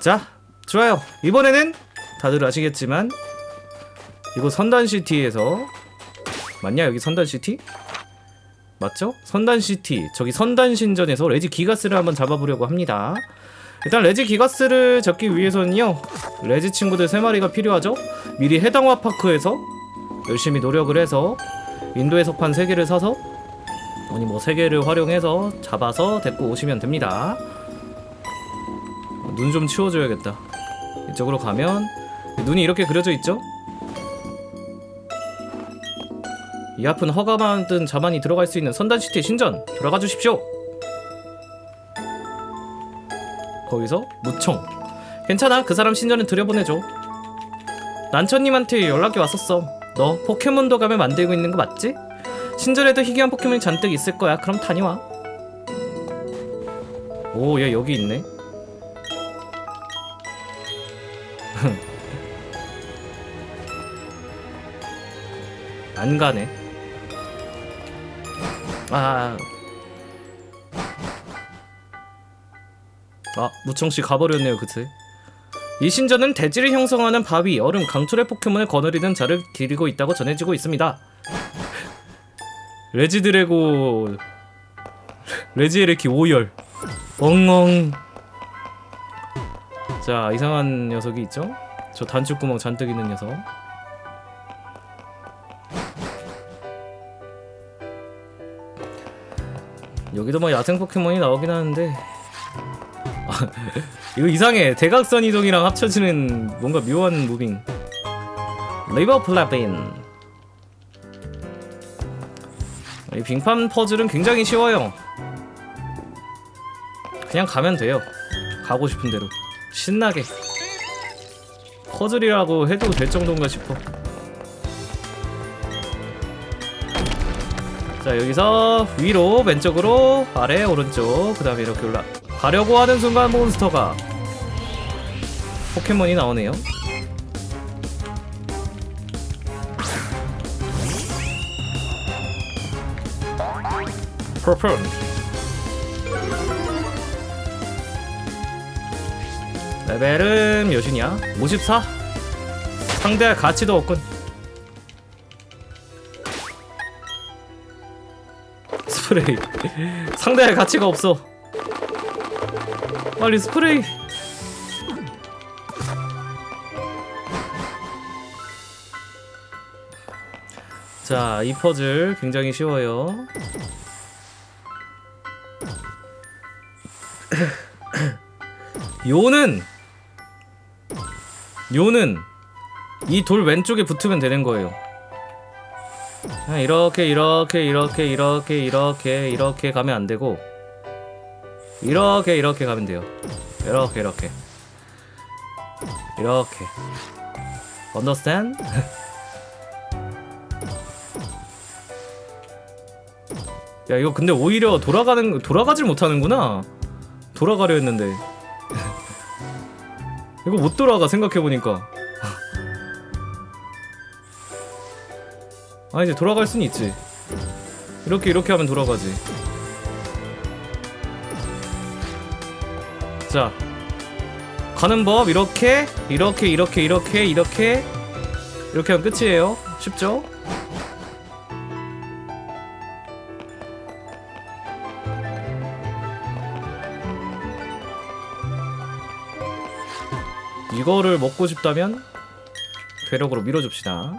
자, 좋아요. 이번에는 다들 아시겠지만 이곳 선단시티에서 맞냐 여기 선단시티? 맞죠? 선단시티 저기 선단신전에서 레지 기가스를 한번 잡아보려고 합니다. 일단 레지 기가스를 잡기 위해서는요 레지 친구들 3마리가 필요하죠? 미리 해당화 파크에서 열심히 노력을 해서 인도의 석판 3개를 사서 아니 뭐 3개를 활용해서 잡아서 데리고 오시면 됩니다. 눈 좀 치워줘야겠다. 이쪽으로 가면 눈이 이렇게 그려져 있죠? 이 앞은 허가 받은 자만이 들어갈 수 있는 선단시티 신전 돌아가 주십시오. 거기서 무총. 괜찮아 그 사람 신전은 들여보내줘. 난천님한테 연락이 왔었어. 너 포켓몬도 가면 만들고 있는 거 맞지? 신전에도 희귀한 포켓몬이 잔뜩 있을 거야. 그럼 다녀와. 오, 얘 여기 있네. 안 가네. 아. 아, 무청씨 가버렸네요, 그치? 이 신전은 대지를 형성하는 바위, 얼음, 강철의 포켓몬을 거느리는 자를 기리고 있다고 전해지고 있습니다. 레지드래고 레지에레키 5열 엉엉 자 이상한 녀석이 있죠? 저 단축구멍 잔뜩 있는 녀석 여기도 뭐 야생 포켓몬이 나오긴 하는데. 아, 이거 이상해. 대각선 이동이랑 합쳐지는 뭔가 묘한 무빙. 리버 플라빈 이 빙판 퍼즐은 굉장히 쉬워요. 그냥 가면 돼요. 가고 싶은 대로. 신나게. 퍼즐이라고 해도 될 정도인가 싶어 자 여기서 위로 왼쪽으로 아래 오른쪽 그 다음에 이렇게 올라 가려고 하는 순간 몬스터가 포켓몬이 나오네요 퍼플 레벨은 몇이냐? 54? 상대할 가치도 없군 스프레이 상대할 가치가 없어 빨리 스프레이 자, 이 퍼즐 굉장히 쉬워요. 요는 요는 이 돌 왼쪽에 붙으면 되는 거예요. 그냥 이렇게 이렇게 이렇게 이렇게 이렇게 이렇게 가면 안 되고 이렇게 이렇게 가면 돼요. 이렇게 이렇게 이렇게 understand? 야 이거 근데 오히려 돌아가는 돌아가질 못하는구나. 돌아가려 했는데 이거 못 돌아가 생각해 보니까. 아 이제 돌아갈 순 있지. 이렇게 이렇게 하면 돌아가지. 자 가는 법 이렇게 이렇게 이렇게 이렇게 이렇게 이렇게 하면 끝이에요. 쉽죠? 이거를 먹고 싶다면 괴력으로 밀어줍시다.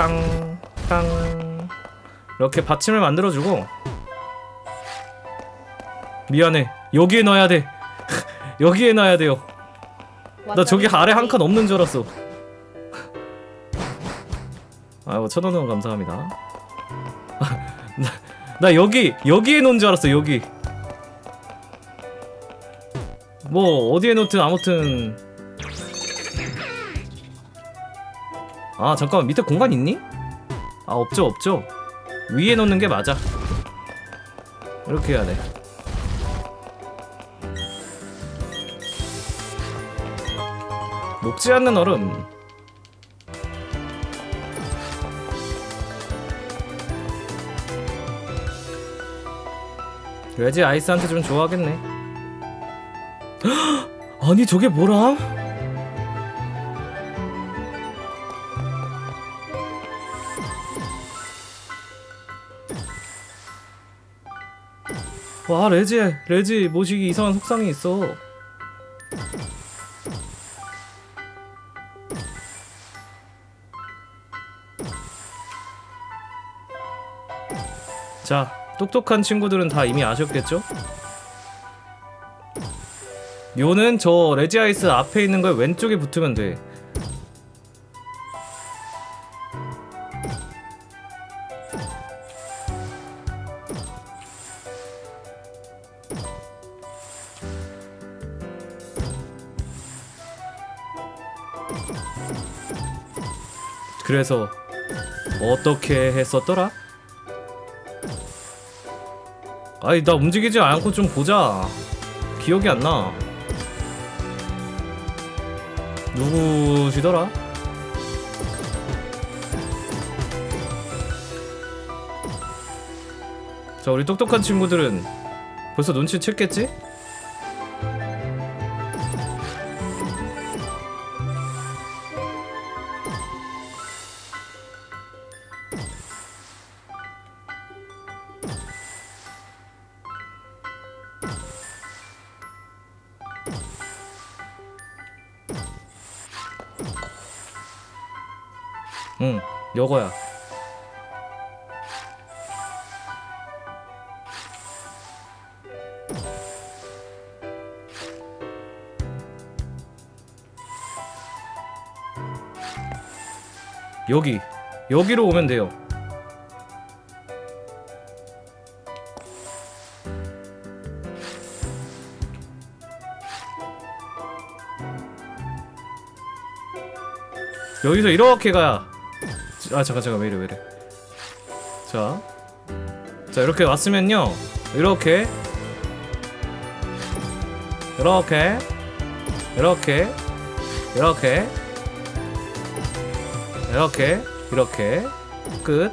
땅, 땅. 이렇게 받침을 만들어주고 미안해. 여기에 넣어야 돼. 여기에 넣어야 돼요. 나 저기 아래 한 칸 없는 줄 알았어. 아이고 천원 원 감사합니다. 나, 나 여기 여기에 놓은 줄 알았어 여기. 뭐 어디에 놓든 아무튼. 아 잠깐만 밑에 공간 있니? 아 없죠 없죠. 위에 놓는 게 맞아. 이렇게 해야 돼. 녹지 않는 얼음. 레지 아이스한테 좀 좋아하겠네. 아니 저게 뭐라? 와 레지 레지 모시기 이상한 속상이 있어 자 똑똑한 친구들은 다 이미 아셨겠죠? 요는 저 레지아이스 앞에 있는 거에 왼쪽에 붙으면 돼 그래서 어떻게 했었더라? 아니 나 움직이지 않고 좀 보자 기억이 안나 누구시더라? 자 우리 똑똑한 친구들은 벌써 눈치챘겠지? 여기 여기로 오면 돼요. 여기서 이렇게 가야 아 잠깐 잠깐 왜 이래 왜 이래. 자, 자 이렇게 왔으면요. 이렇게. 이렇게. 이렇게. 이렇게 이렇게 이렇게. 끝.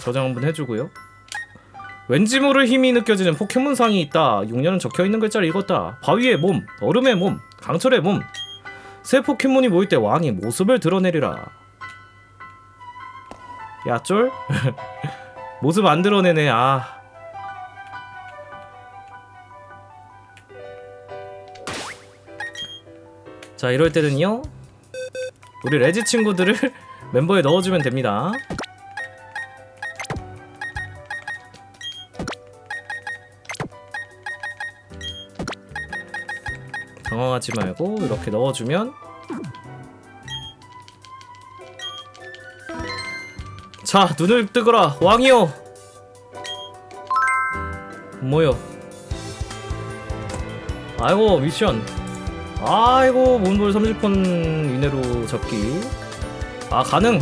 저장 한번 해주고요. 왠지 모를 힘이 느껴지는 포켓몬상이 있다. 6년은 적혀있는 글자를 읽었다. 바위의 몸, 얼음의 몸, 강철의 몸. 새 포켓몬이 모일 때 왕이 모습을 드러내리라. 야 쫄? 모습 안 드러내네 아. 자 이럴 때는요 우리 레지 친구들을 멤버에 넣어주면 됩니다. 당황하지 말고 이렇게 넣어주면 자 눈을 뜨거라. 왕이여. 뭐요 아이고 미션. 아이고 몬볼 30분 이내로 잡기. 아 가능.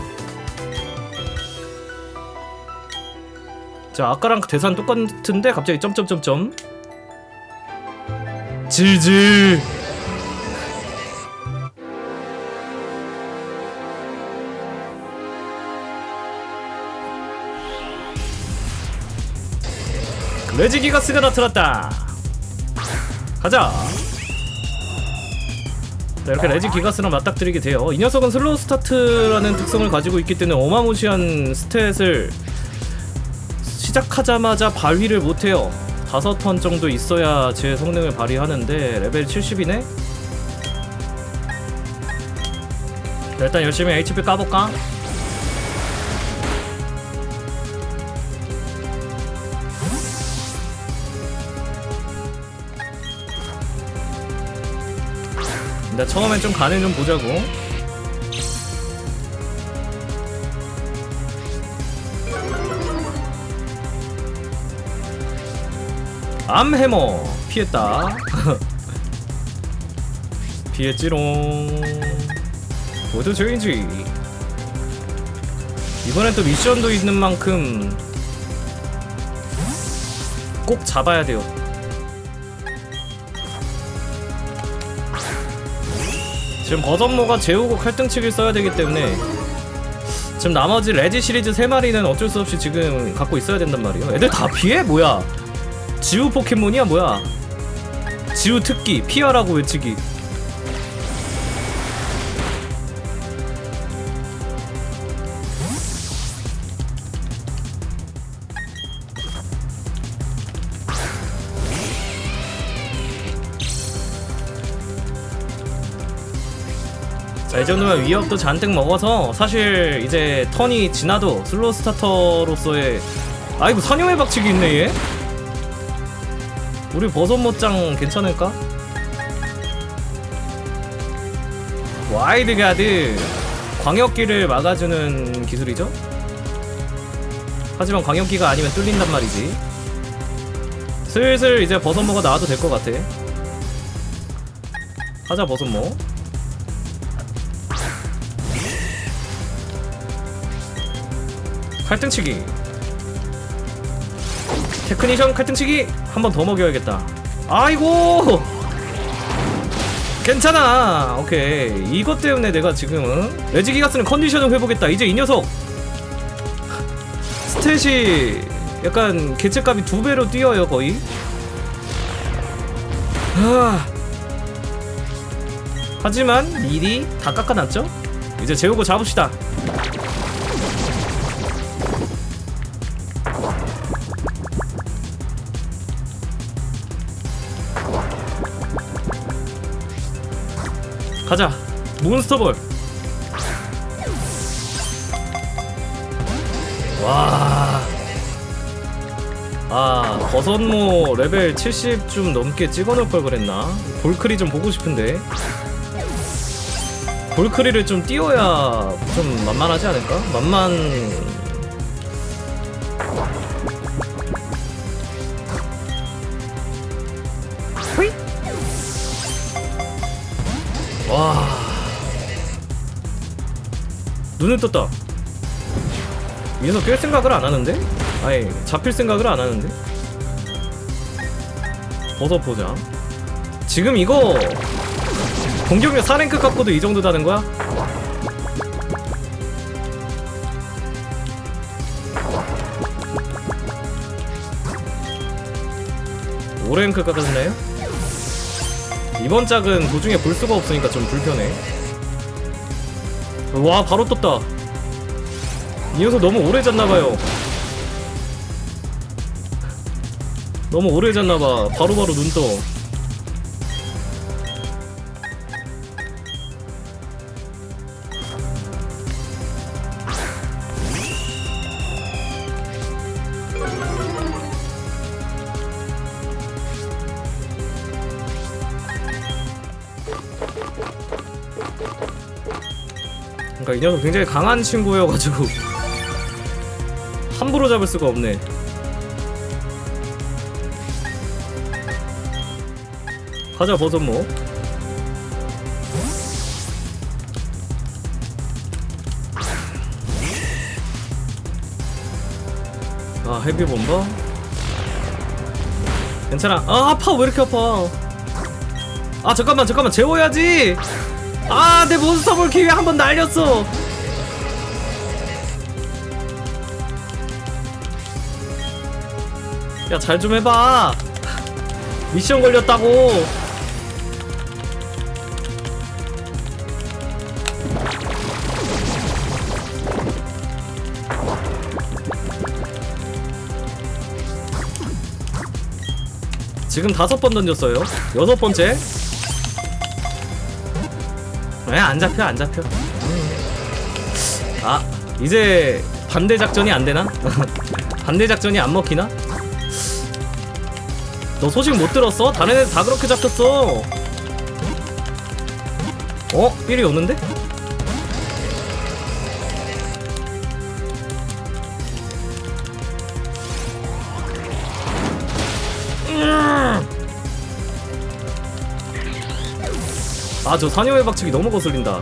자 아까랑 대사는 똑같은데 갑자기 점점점점. 질질 레지기가스가 나타났다 가자 자, 이렇게 레지 기가스랑 맞닥뜨리게 돼요 이 녀석은 슬로우 스타트라는 특성을 가지고 있기 때문에 어마무시한 스탯을 시작하자마자 발휘를 못해요 다섯 턴 정도 있어야 제 성능을 발휘하는데 레벨 70이네? 자, 일단 열심히 HP 까볼까? 나 처음엔 좀 간을 좀 보자고. 암해머 피했다. 피했지롱. 모두 조인지 이번엔 또 미션도 있는 만큼 꼭 잡아야 돼요 지금 버전모가 재우고 칼등치기를 써야 되기 때문에 지금 나머지 레지 시리즈 3마리는 어쩔 수 없이 지금 갖고 있어야 된단 말이에요. 애들 다 피해? 뭐야? 지우 포켓몬이야? 뭐야? 지우 특기 피하라고 외치기 자, 이 정도면 위협도 잔뜩 먹어서 사실 이제 턴이 지나도 슬로우 스타터로서의 아이고 선용의 박치기 있네 얘. 우리 버섯모짱 괜찮을까? 와이드 가드. 광역기를 막아주는 기술이죠? 하지만 광역기가 아니면 뚫린단 말이지. 슬슬 이제 버섯모가 나와도 될 것 같아. 하자 버섯모 칼등치기. 테크니션 칼등치기. 한 번 더 먹여야겠다. 아이고! 괜찮아. 오케이. 이것 때문에 내가 지금 레지기가 쓰는 컨디션을 회복했다. 이제 이 녀석. 스탯이 약간 개체값이 두 배로 뛰어요 거의. 아. 하지만 미리 다 깎아놨죠? 이제 재우고 잡읍시다 가자 몬스터볼 와. 아, 버섯모 레벨 70좀 넘게 찍어놓을 걸 그랬나? 볼크리 좀 보고 싶은데. 볼크리를 좀 띄워야 좀 만만하지 않을까? 만만. 와. 눈을 떴다. 이 녀석 깰 생각을 안 하는데? 아니 잡힐 생각을 안 하는데? 벗어보자 지금 이거 공격력 4랭크 갖고도 이 정도 다는 거야? 오랭크 깎아주나요? 이번 짝은 도중에 볼 수가 없으니까 좀 불편해. 와 바로 떴다. 이 녀석 너무 오래 잤나봐요. 너무 오래 잤나봐. 바로바로 눈떠 이 녀석 굉장히 강한 친구여가지고 함부로 잡을 수가 없네. 가자 버섯모. 아 헤비 bomber. 괜찮아. 아 아파 왜 이렇게 아파? 아 잠깐만 잠깐만 재워야지. 아 내 몬스터볼 기회 한 번 날렸어. 야 잘 좀 해봐. 미션 걸렸다고. 지금 다섯 번 던졌어요. 여섯 번째 왜 안 잡혀 안 잡혀 음. 아 이제 반대 작전이 안 되나 반대 작전이 안 먹히나 너 소식 못 들었어? 다른 애들 다 그렇게 잡혔어. 어? 삘이 오는데? 아 저 사녀의 박치기 너무 거슬린다.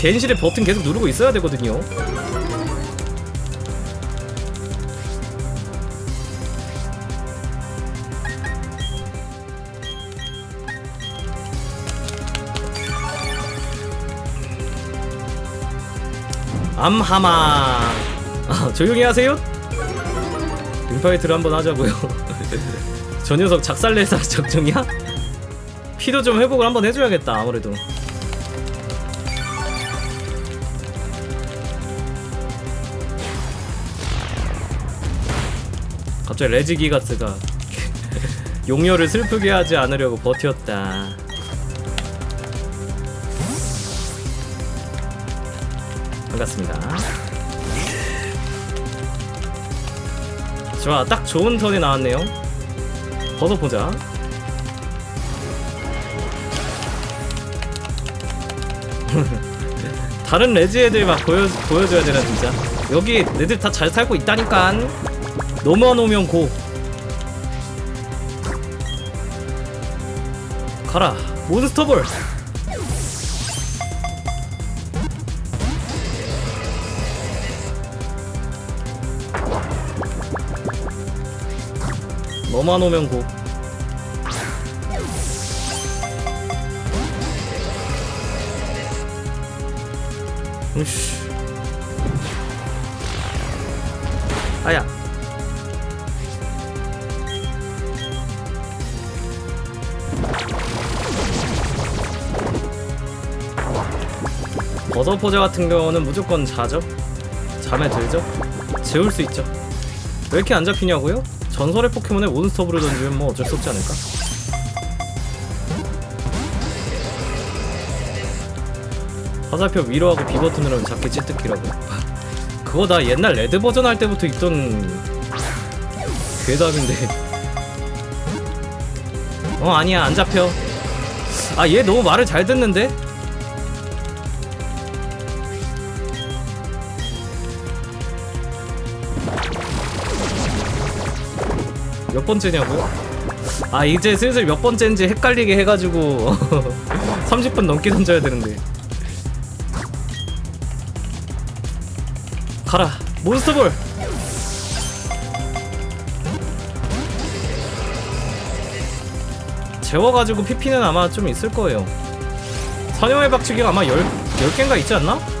갠실의 버튼 계속 누르고 있어야 되거든요. 암하마. 아, 조용히 하세요. 인파이트를 한번 하자고요. 저 녀석 작살내서 적중이야? 피도 좀 회복을 한번 해줘야겠다 아무래도. 갑자기 레지기가스가 용녀를 슬프게 하지 않으려고 버텼다. 반갑습니다 좋아 딱 좋은 턴이 나왔네요. 벗어보자. 다른 레지 애들 막 보여, 보여줘야 되나 진짜. 여기 애들 다 잘 살고 너무안 오면 고. 가라. 몬스터볼 너만 오면 고. 으씨. 아야. 버섯포자 같은 경우는 무조건 자죠? 잠에 들죠? 재울 수 있죠? 왜 이렇게 안 잡히냐고요? 전설의 포켓몬에 몬스터브를 던지면 뭐 어쩔 수 없지 않을까? 화살표 위로하고 B 버튼으로 잡기 찌뜨기라고 그거 나 옛날 레드 버전 할 때부터 있던 괴담인데 어 아니야 안 잡혀 아 얘 너무 말을 잘 듣는데? 몇 번째냐고요? 아 이제 슬슬 몇 번째인지 헷갈리게 해가지고 30분 넘게 던져야 되는데 가라 몬스터볼 재워가지고 PP는 아마 좀 있을 거예요 사냥의 박치기가 아마 10, 10개인가 있지 않나?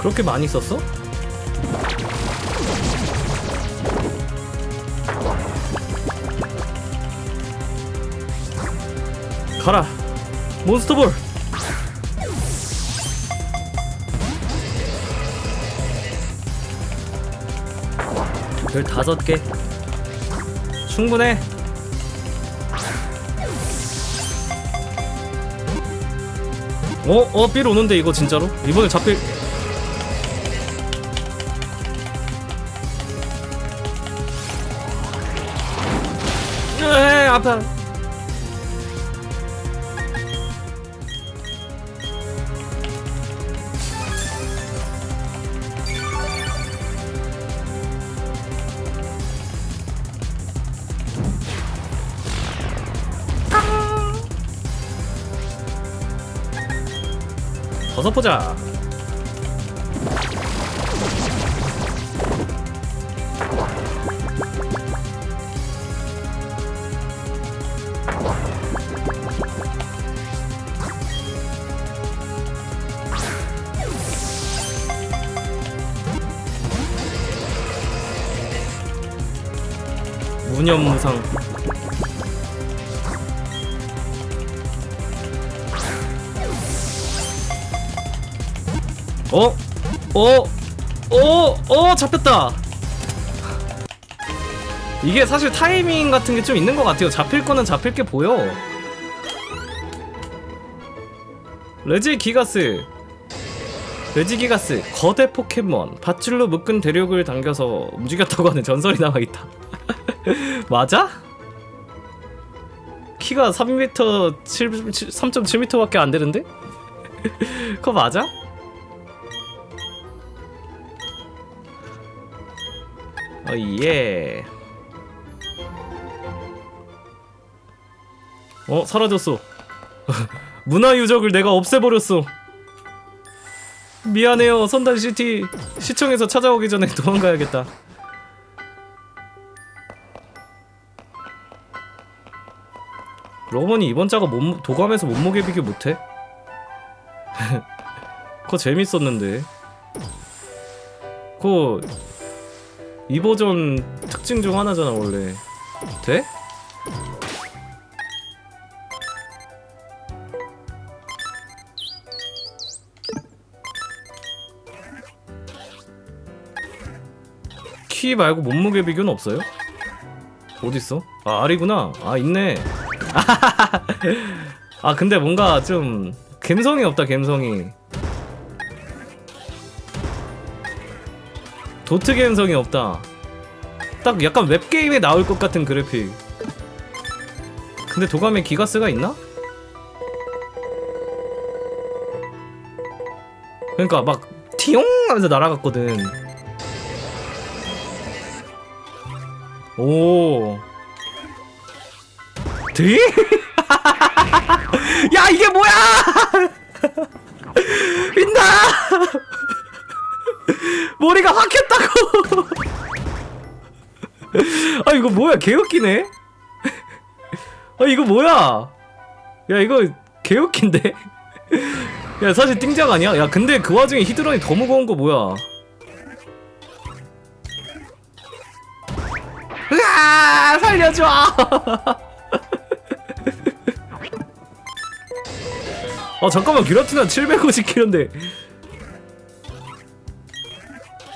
그렇게 많이 썼어? 가라 몬스터볼 별 다섯 개 충분해 어? 어? 삘 오는데 이거 진짜로? 이번에 잡힐 아파. 벗어보자 무념무상 어? 어? 어? 어? 잡혔다 이게 사실 타이밍 같은 게 좀 있는 것 같아요 잡힐 거는 잡힐 게 보여 레지 기가스 레지 기가스 거대 포켓몬 밧줄로 묶은 대륙을 당겨서 움직였다고 하는 전설이 남아있다 맞아? 키가 3m 7, 3.7m밖에 안 되는데? 그거 맞아? 어, 예. 어, 사라졌어. 문화 유적을 내가 없애버렸어. 미안해요, 선단시티. 시청에서 찾아오기 전에 도망가야겠다. 러고 보니 이번 작업 몸, 도감에서 몸무게 비교 못해? 그거 재밌었는데 그거 이 버전 특징 중 하나잖아 원래 돼? 키 말고 몸무게 비교는 없어요? 어딨어? 아 알이구나 아 있네 아 근데 뭔가 좀 감성이 없다 감성이. 도트 감성이 없다. 딱 약간 웹게임에 나올 것 같은 그래픽. 근데 도감에 기가스가 있나? 그러니까 막 티용 하면서 날아갔거든. 오 드? 야 이게 뭐야? 빛나! 머리가 확 했다고! 아 이거 뭐야? 개웃기네? 아 이거 뭐야? 야 이거 개웃긴데? 야 사실 띵작 아니야? 야 근데 그 와중에 히드런이 더 무거운 거 뭐야? 으아 살려줘 아 잠깐만 규라티나 750kg인데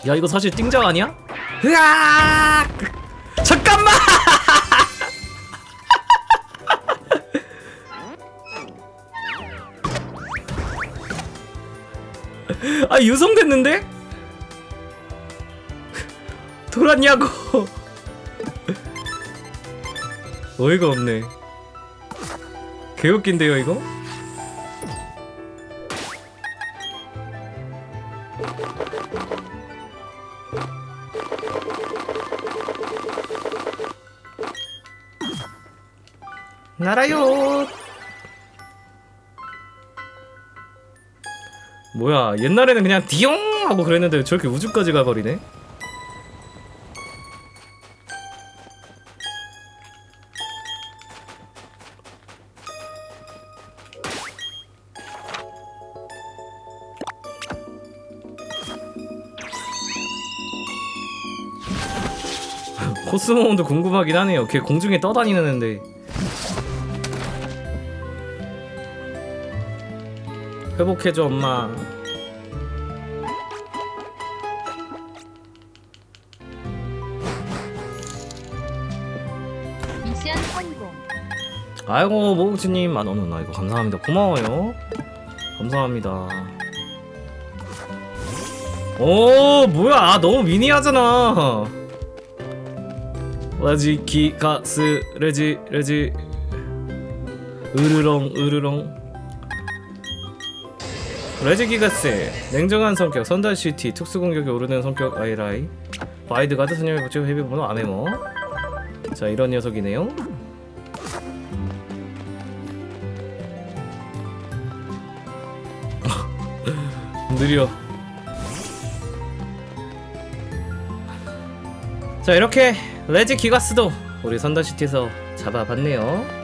야 이거 사실 띵작 아니야? 으아 잠깐만 아 유성됐는데? 돌았냐고 어이가 없네 개웃긴데요 이거? 날아요. 뭐야 옛날에는 그냥 디용 하고 그랬는데 저렇게 우주까지 가버리네? 코스모온도 궁금하긴 하네요. 걔 공중에 떠다니는 애인데 회복해줘 엄마. 미션 성공. 아이고 모우치님. 만원은 아이고 감사합니다. 고마워요. 감사합니다. 오 뭐야? 아, 너무 미니하잖아. 라지 기가스 레지 레지. 으르렁 으르렁 레지 기가스 냉정한 성격 선달 시티 특수 공격이 오르는 성격 아이라이 와이드 가드 선녀의 복잡 헤비 번호 아메모 자 이런 녀석이네요 느려. 자 이렇게 레지 기가스도 우리 선더시티에서 잡아봤네요.